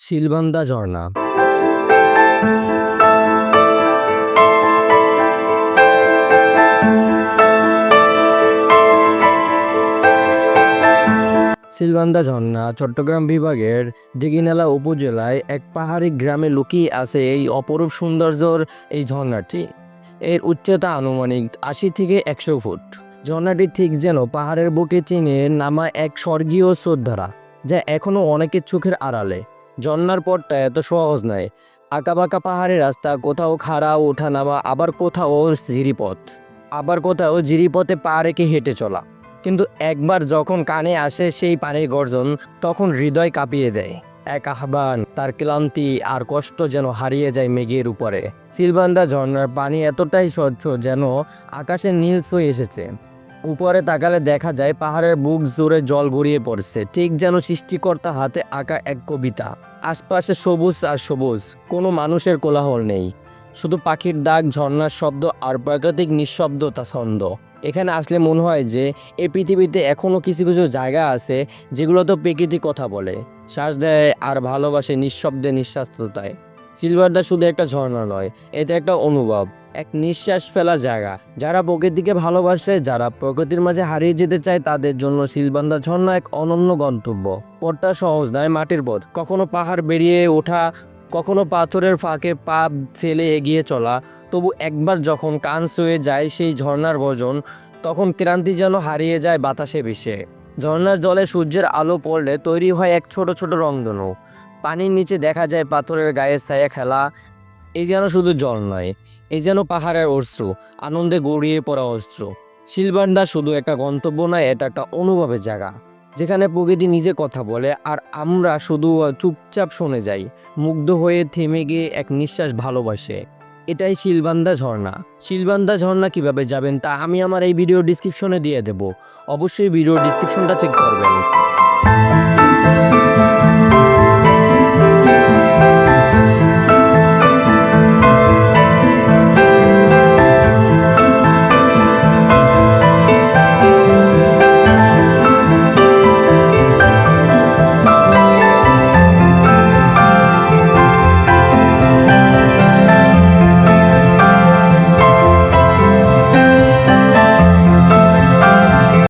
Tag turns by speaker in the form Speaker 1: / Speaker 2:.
Speaker 1: শিলবান্দা ঝর্ণা। সিলবান্দা ঝর্ণা চট্টগ্রাম বিভাগের দিঘিনালা উপজেলায় এক পাহাড়ি গ্রামে লুকিয়ে আছে এই অপরূপ সৌন্দর্যর এই ঝর্ণাটি। এর উচ্চতা আনুমানিক আশি থেকে একশো ফুট। ঝর্ণাটি ঠিক যেন পাহাড়ের বুকে চিনে নামা এক স্বর্গীয় শ্রদ্ধারা, যা এখনও অনেকের চোখের আড়ালে। ঝর্ণার পথটা এত সহজ নয়। আঁকাবাঁকা পাহাড়ের রাস্তা, কোথাও খাড়া ওঠা নামা, আবার কোথাও জিরিপথ আবার কোথাও জিরিপথে পা রেখে হেঁটে চলা। কিন্তু একবার যখন কানে আসে সেই পানির গর্জন, তখন হৃদয় কাঁপিয়ে দেয়। এক আহ্বান, তার ক্লান্তি আর কষ্ট যেন হারিয়ে যায় মেঘের উপরে। সিলবান্দা ঝর্ণার পানি এতটাই স্বচ্ছ যেন আকাশে নীল হয়ে এসেছে। উপরে তাকালে দেখা যায় পাহাড়ের বুক জোরে জল গড়িয়ে পড়ছে। ঠিক যেন সৃষ্টিকর্তা হাতে আঁকা এক কবিতা। আশপাশে সবুজ আর সবুজ, কোনো মানুষের কোলাহল নেই। শুধু পাখির ডাক, ঝর্ণার শব্দ আর প্রাকৃতিক নিঃশব্দতা ছন্দ। এখানে আসলে মনে হয় যে এই পৃথিবীতে এখনও কিছু কিছু জায়গা আছে যেগুলো তো প্রকৃতি কথা বলে। শ্বাস দেয় আর ভালোবাসে নিঃশব্দে নিঃশ্বাসতায় সিলভারদা শুধু একটা ঝর্ণা নয় এটা একটা অনুভব, এক নিঃশ্বাস ফেলা জায়গা। যারা প্রকৃতিকে ভালোবাসে, যারা প্রকৃতির মাঝে হারিয়ে যেতে চায়, তাদের জন্য সিলবান্দা ঝর্ণা এক অনন্য গন্তব্য। পথটা সহজ নয় মাটির পথ। কখনো পাহাড় বেরিয়ে ওঠা, কখনো পাথরের ফাঁকে পা ফেলে এগিয়ে চলা। তবু একবার যখন কান ছুঁয়ে যায় সেই ঝর্ণার ভোজন, তখন ক্রান্তি যেন হারিয়ে যায় বাতাসে ভেসে। ঝর্ণার জলে সূর্যের আলো পড়লে তৈরি হয় এক ছোট ছোট রংধনু। পানির নিচে দেখা যায় পাথরের গায়ে ছায়া খেলা। এই যেন শুধু জল নয়, এই যেন পাহাড়ের অস্ত্র আনন্দে গড়িয়ে পড়া অস্ত্র শিলবান্ডা শুধু একটা গন্তব্য নয়, এটা একটা অনুভবের জায়গা, যেখানে প্রকৃতি নিজে কথা বলে আর আমরা শুধু চুপচাপ শুনে যাই, মুগ্ধ হয়ে থেমে গিয়ে এক নিঃশ্বাস ভালোবাসে। এটাই শিলবান্দা ঝর্ণা। শিলবান্দা ঝর্ণা কীভাবে যাবেন তা আমি আমার এই ভিডিও ডিসক্রিপশনে দিয়ে দেব। অবশ্যই ভিডিও ডিসক্রিপশনটা চেক করবেন।